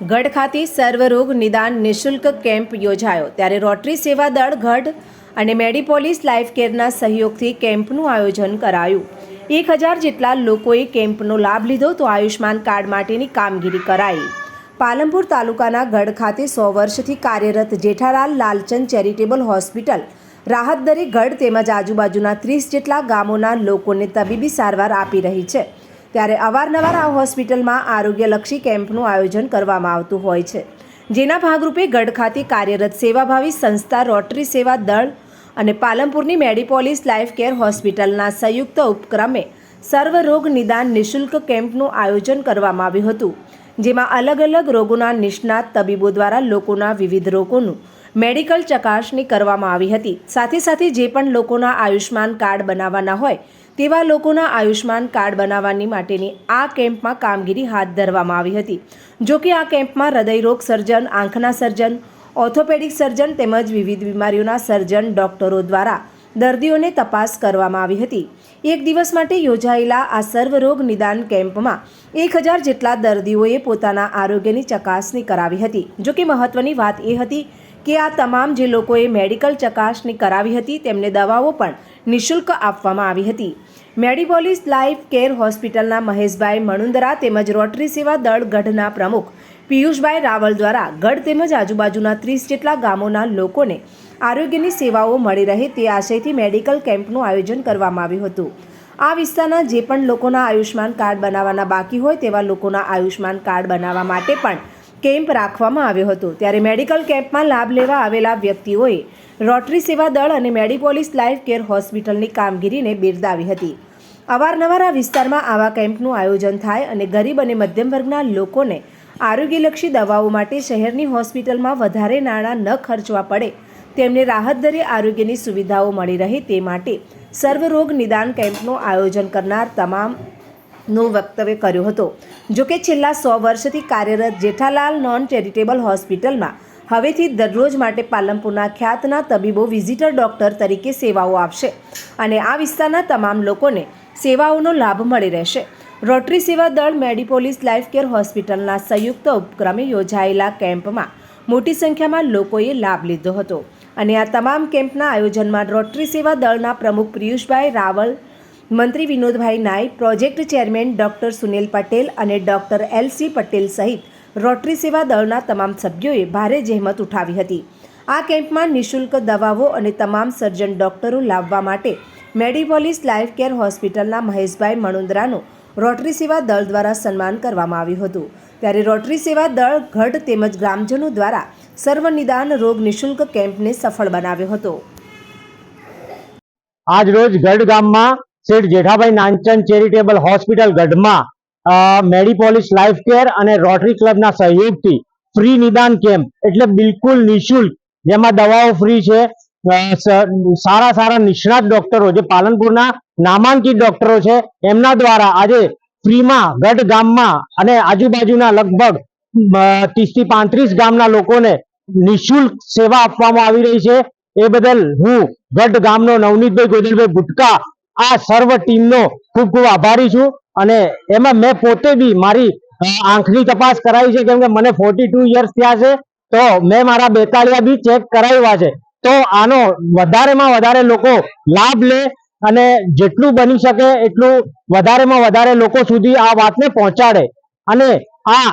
ગઢ ખાતે સર્વરોગ નિદાન નિઃશુલ્ક કેમ્પ યોજાયો. ત્યારે રોટરી સેવા દળ ગઢ અને મેડિપોલીસ લાઈફ કેરના સહયોગથી કેમ્પનું આયોજન કરાયું. એક હજાર જેટલા લોકોએ કેમ્પનો લાભ લીધો તો આયુષ્માન કાર્ડ માટેની કામગીરી કરાઈ. પાલનપુર તાલુકાના ગઢ ખાતે સો વર્ષથી કાર્યરત જેઠાલાલ લાલચંદ ચેરિટેબલ હોસ્પિટલ, રાહત દરે ગઢ તેમજ આજુબાજુના ત્રીસ જેટલા ગામોના લોકોને તબીબી સારવાર આપી રહી છે. ત્યારે અવારનવાર આ હોસ્પિટલમાં આરોગ્યલક્ષી કેમ્પનું આયોજન કરવામાં આવતું હોય છે. જેના ભાગરૂપે ગઢ ખાતે કાર્યરત સેવાભાવી સંસ્થા રોટરી સેવા દળ અને પાલનપુરની મેડિપોલિસ લાઇફ કેર હોસ્પિટલના સંયુક્ત ઉપક્રમે સર્વરોગ નિદાન નિઃશુલ્ક કેમ્પનું આયોજન કરવામાં આવ્યું હતું, જેમાં અલગ અલગ રોગોના નિષ્ણાત તબીબો દ્વારા લોકોના વિવિધ રોગોનું મેડિકલ ચકાસણી કરવામાં આવી હતી. સાથે સાથે જે પણ લોકોના આયુષ્યમાન કાર્ડ બનાવવાના હોય તેવા લોકોના આયુષ્યમાન કાર્ડ બનાવવાની માટેની આ કેમ્પમાં કામગીરી હાથ ધરવામાં આવી હતી. જો કે આ કેમ્પમાં હૃદયરોગ સર્જન, આંખના સર્જન, ઓર્થોપેડિક સર્જન તેમજ વિવિધ બીમારીઓના સર્જન ડોક્ટરો દ્વારા દર્દીઓને તપાસ કરવામાં આવી હતી. એક દિવસ માટે યોજાયેલા આ સર્વરોગ નિદાન કેમ્પમાં એક હજાર જેટલા દર્દીઓએ પોતાના આરોગ્યની ચકાસણી કરાવી હતી. જો કે મહત્વની વાત એ હતી કે આ તમામ જે લોકોએ મેડિકલ ચકાસણી કરાવી હતી તેમને દવાઓ પણ નિઃશુલ્ક આપવામાં આવી હતી. મેડિબોલિસ લાઈફ કેર હોસ્પિટલના મહેશભાઈ મણુંદરા તેમજ રોટરી સેવા દળ ગઢના પ્રમુખ પિયુષભાઈ રાવલ દ્વારા ગઢ તેમજ આજુબાજુના ત્રીસ જેટલા ગામોના લોકોને આરોગ્યની સેવાઓ મળી રહે તે આશયથી મેડિકલ કેમ્પનું આયોજન કરવામાં આવ્યું હતું. આ વિસ્તારના જે પણ લોકોના આયુષ્યમાન કાર્ડ બનાવવાના બાકી હોય તેવા લોકોના આયુષ્યમાન કાર્ડ બનાવવા માટે પણ કેમ્પ રાખવામાં આવ્યો હતો. ત્યારે મેડિકલ કેમ્પમાં લાભ લેવા આવેલા વ્યક્તિઓએ રોટરી સેવા દળ અને મેડિપોલિસ લાઈફ કેર હોસ્પિટલની કામગીરીને બિરદાવી હતી. અવારનવાર આ વિસ્તારમાં આવા કેમ્પનું આયોજન થાય અને ગરીબ અને મધ્યમ વર્ગના લોકોને આરોગ્યલક્ષી દવાઓ માટે શહેરની હોસ્પિટલમાં વધારે નાણાં ન ખર્ચવા પડે, તેમને રાહત દરે આરોગ્યની સુવિધાઓ મળી રહે તે માટે સર્વરોગ નિદાન કેમ્પનું આયોજન કરનાર તમામ નો વક્તવ્ય કર્યો હતો. જોકે છેલ્લા સો વર્ષથી કાર્યરત જેઠાલાલ નોન ચેરિટેબલ હોસ્પિટલમાં હવેથી દરરોજ માટે પાલનપુરના ખ્યાતના તબીબો વિઝિટર ડોક્ટર તરીકે સેવાઓ આપશે અને આ વિસ્તારના તમામ લોકોને સેવાઓનો લાભ મળી રહેશે. રોટરી સેવા દળ મેડિપોલીસ લાઈફ કેર હોસ્પિટલના સંયુક્ત ઉપક્રમે યોજાયેલા કેમ્પમાં મોટી સંખ્યામાં લોકોએ લાભ લીધો હતો. અને આ તમામ કેમ્પના આયોજનમાં રોટરી સેવા દળના પ્રમુખ પિયુષભાઈ રાવલ મંત્રી વિનોદભાઈ નાય project chairman doctor Sunil Patel અને ડોક્ટર એલ સી પટેલ સહિત રોટરી સેવા દળના તમામ સભ્યોએ ભારે જહેમત ઉઠાવી હતી. આ કેમ્પમાં નિઃશુલ્ક દવાઓ અને તમામ સર્જન ડોક્ટરો લાવવા માટે મેડિપોલીસ લાઇફ કેર હોસ્પિટલના મહેશભાઈ મણુંદરાનું રોટરી સેવા દળ દ્વારા સન્માન કરવામાં આવ્યું હતું. ત્યારે રોટરી સેવા દળ ગઢ તેમજ ગ્રામજનો દ્વારા સર્વનિદાન રોગ નિઃશુલ્ક કેમ્પને સફળ બનાવ્યો હતો. આજ રોજ ગઢ ગામમાં શેઠ જેઠાભાઈ નાનચંદ ચેરિટેબલ હોસ્પિટલ ગઢમાં મેડિપોલિસ લાઈફ કેર અને રોટરી ક્લબના સહયોગથી ફ્રી નિદાન કેમ્પ, એટલે બિલકુલ નિઃશુલ્ક, જેમાં દવાઓ ફ્રી છે સારા સારા નિષ્ણાત ડોક્ટરો જે પાલનપુરના નામાંકિત ડોક્ટરો છે, એમના દ્વારા આજે ફ્રીમાં ગઢ ગામમાં અને આજુબાજુના લગભગ ત્રીસથી પાંત્રીસ ગામના લોકોને નિઃશુલ્ક સેવા આપવામાં આવી રહી છે. એ બદલ હું ગઢ ગામનો નવનીતભાઈ ગોદલભાઈ ગુટકા આ સર્વ ટીમનો ખૂબ ખૂબ આભારી છું અને એમાં મેં પોતે બી મારી આંખની તપાસ કરાવી છે કેમ કે મને ફોર્ટી ટુ યર્સ થયા છે, તો મેં મારા બેતાળિયા બી ચેક કરાવ્યા છે. તો આનો વધારેમાં વધારે લોકો લાભ લે અને જેટલું બની શકે એટલું વધારેમાં વધારે લોકો સુધી આ વાતને પહોંચાડે. અને આ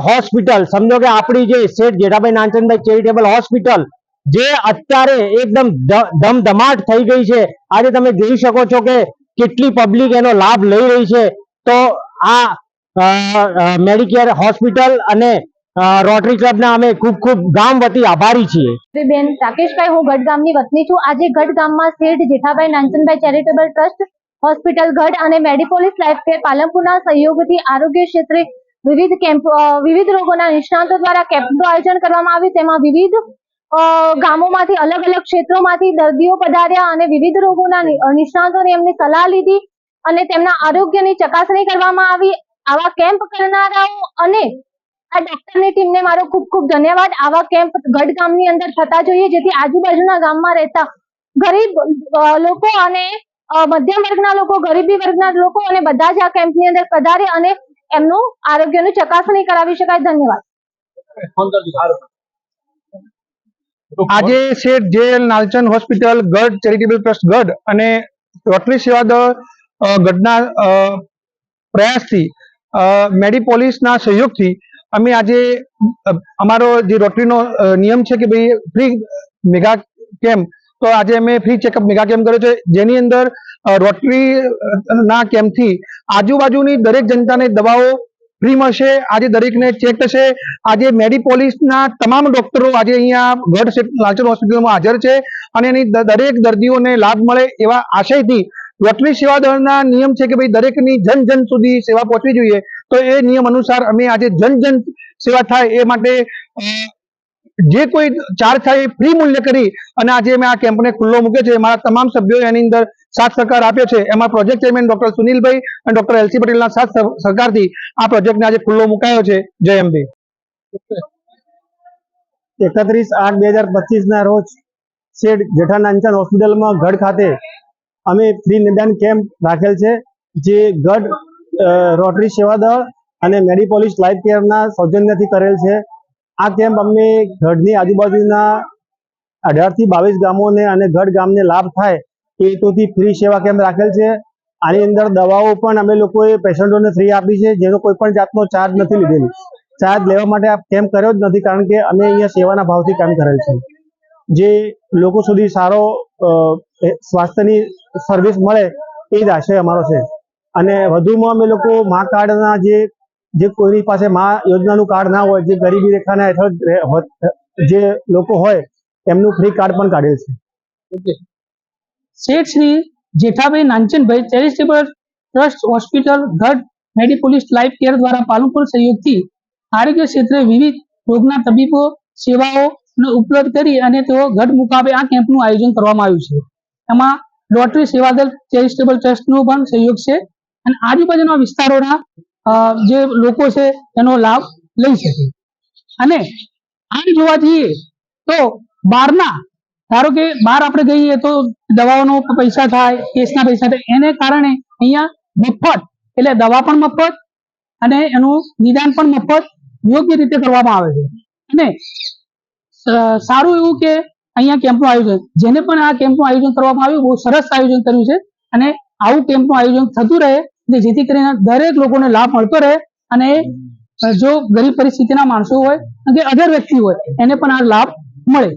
હોસ્પિટલ સમજો કે આપણી જે શેઠ જેઠાભાઈ નાનચંદભાઈ ચેરિટેબલ હોસ્પિટલ જે અત્યારે એકદમ ધમધમાટ થઈ ગઈ છે. આજે તમે જોઈ શકો છો કે કેટલી પબ્લિક એનો લાભ લઈ રહી છે. તો આ મેડિકેર હોસ્પિટલ અને રોટરી ક્લબના અમે ખૂબ ખૂબ ગામ વતી આભારી છીએ. બેન, રાકેશભાઈ, હું ગઢ ગામની વતની છું. આજે ગઢ ગામમાં Sheth Jethabhai Nanchandbhai charitable trust, hospital Gadh અને મેડિપોલિસ લાઈફ કેર પાલનપુરના સહયોગથી આરોગ્ય ક્ષેત્રે વિવિધ કેમ્પ વિવિધ રોગોના નિષ્ણાંતો દ્વારા કેમ્પનું આયોજન કરવામાં આવ્યું. તેમાં વિવિધ ગામોમાંથી અલગ અલગ ક્ષેત્રોમાંથી દર્દીઓ પધાર્યા અને વિવિધ રોગોના નિષ્ણાતોને એમની સલાહ લીધી અને તેમના આરોગ્યની ચકાસણી કરવામાં આવી. આવા કેમ્પ કરનારાઓ અને આ ડોક્ટરની ટીમને મારો ખૂબ ખૂબ ધન્યવાદ. આવા કેમ્પ ગઢ ગામની અંદર થતા જોઈએ, જેથી આજુબાજુના ગામમાં રહેતા ગરીબ લોકો અને મધ્યમ વર્ગના લોકો, ગરીબી વર્ગના લોકો અને બધા જ આ કેમ્પની અંદર પધારે અને એમનું આરોગ્યનું ચકાસણી કરાવી શકાય. ધન્યવાદ. આજે Sheth J Nalchand hospital, Gadh, charitable trust Gadh અને રોટરી સેવા દળ ગઢના પ્રયાસથી મેડિપોલિસના સહયોગથી અમે આજે અમારો જે રોટરીનો નિયમ છે કે ભાઈ ફ્રી મેગા કેમ્પ તો આજે અમે ફ્રી ચેકઅપ મેગા કેમ્પ કર્યો છે, જેની અંદર રોટરીના કેમ્પથી આજુબાજુની દરેક જનતાને દવાઓ ફ્રી મળશે. આજે દરેકને ચેક થશે. આજે મેડિપોલિસના તમામ ડોક્ટરો આજે અહીંયા ગઢ લાલચંદ હોસ્પિટલમાં હાજર છે અને એની દરેક દર્દીઓને લાભ મળે એવા આશયથી રોટરી સેવા દળના નિયમ છે કે ભાઈ દરેકની જન જન સુધી સેવા પહોંચવી જોઈએ. તો એ નિયમ અનુસાર અમે આજે જન જન સેવા થાય એ માટે જે કોઈ ચાર્જ થાય ફ્રી મૂલ્ય કરી અને આજે મેં આ કેમ્પને ખુલ્લો મૂક્યો છે, મારા તમામ સભ્યોએ એની અંદર સાથ સહકાર આપ્યો છે. એમાં પ્રોજેક્ટ ચેરમેન ડોક્ટર સુનિલભાઈ અને ડોક્ટર એલસી પટેલના સાથ સહ- સહકારથી આ પ્રોજેક્ટને આજે ખુલ્લો મુકાયો છે. જય અંબે એકત્રીસ આઠ બે હજાર પચીસના રોજ શેઠ જેઠા નાંચન હોસ્પિટલમાં ગઢ ખાતે અમે ફ્રી નિદાન કેમ્પ રાખેલ છે, જે ગઢ રોટરી સેવા દળ અને મેડીપોલીસ લાઈફ કેરના સૌજન્યથી કરેલ છે. આ કેમ્પ અમે ગઢની આજુબાજુના અઢારથી બાવીસ ગામોને અને ગઢ ગામને લાભ થાય એ હેતુથી ફ્રી સેવા કેમ્પ રાખેલ છે. આની અંદર દવાઓ પણ અમે લોકોએ પેશન્ટોને ફ્રી આપી છે, જેનો કોઈ પણ જાતનો ચાર્જ નથી લીધેલો. ચાર્જ લેવા માટે આ કેમ્પ કર્યો જ નથી કારણ કે અમે અહીંયા સેવાના ભાવથી કામ કરેલ છે. જે લોકો સુધી સારો સ્વાસ્થ્યની સર્વિસ મળે એ જ આશય અમારો છે. અને વધુમાં અમે લોકો મા કાર્ડના જે જે કોઈની પાસે મા યોજનાનું કાર્ડ ના હોય, જે ગરીબી રેખાના હેઠળ જે લોકો હોય, એમનું ફ્રી કાર્ડ પણ કાઢ્યું છે. Sheth Shri Jethabhai Nanchandbhai charitable trust hospital, Gadh Medipolis life care દ્વારા પાલનપુર સહયોગથી આરોગ્ય ક્ષેત્રે વિવિધ રોગના તબીબો, સેવાઓ ઉપલબ્ધ કરી અને તેઓ ગઢ મુકાબે આ કેમ્પનું આયોજન કરવામાં આવ્યું છે. એમાં રોટરી સેવાદળ ચેરિટેબલ ટ્રસ્ટનો પણ સહયોગ છે અને આજુબાજુના વિસ્તારોના જે લોકો છે એનો લાભ લઈ શકે. અને આમ જોવા જઈએ તો બહારના ધારો કે બહાર આપણે જઈએ તો દવાઓનો પૈસા થાય, કેસના પૈસા થાય, એને કારણે અહીંયા મફત, એટલે દવા પણ મફત અને એનું નિદાન પણ મફત યોગ્ય રીતે કરવામાં આવે છે. અને સારું એવું કે અહીંયા કેમ્પનું આયોજન, જેને પણ આ કેમ્પનું આયોજન કરવામાં આવ્યું, બહુ સરસ આયોજન કર્યું છે અને આવું કેમ્પનું આયોજન થતું રહે અને જેથી કરીને દરેક લોકોને લાભ મળતો રહે અને જો ગરીબ પરિસ્થિતિના માણસો હોય કે અધર વ્યક્તિ હોય એને પણ આ લાભ મળે.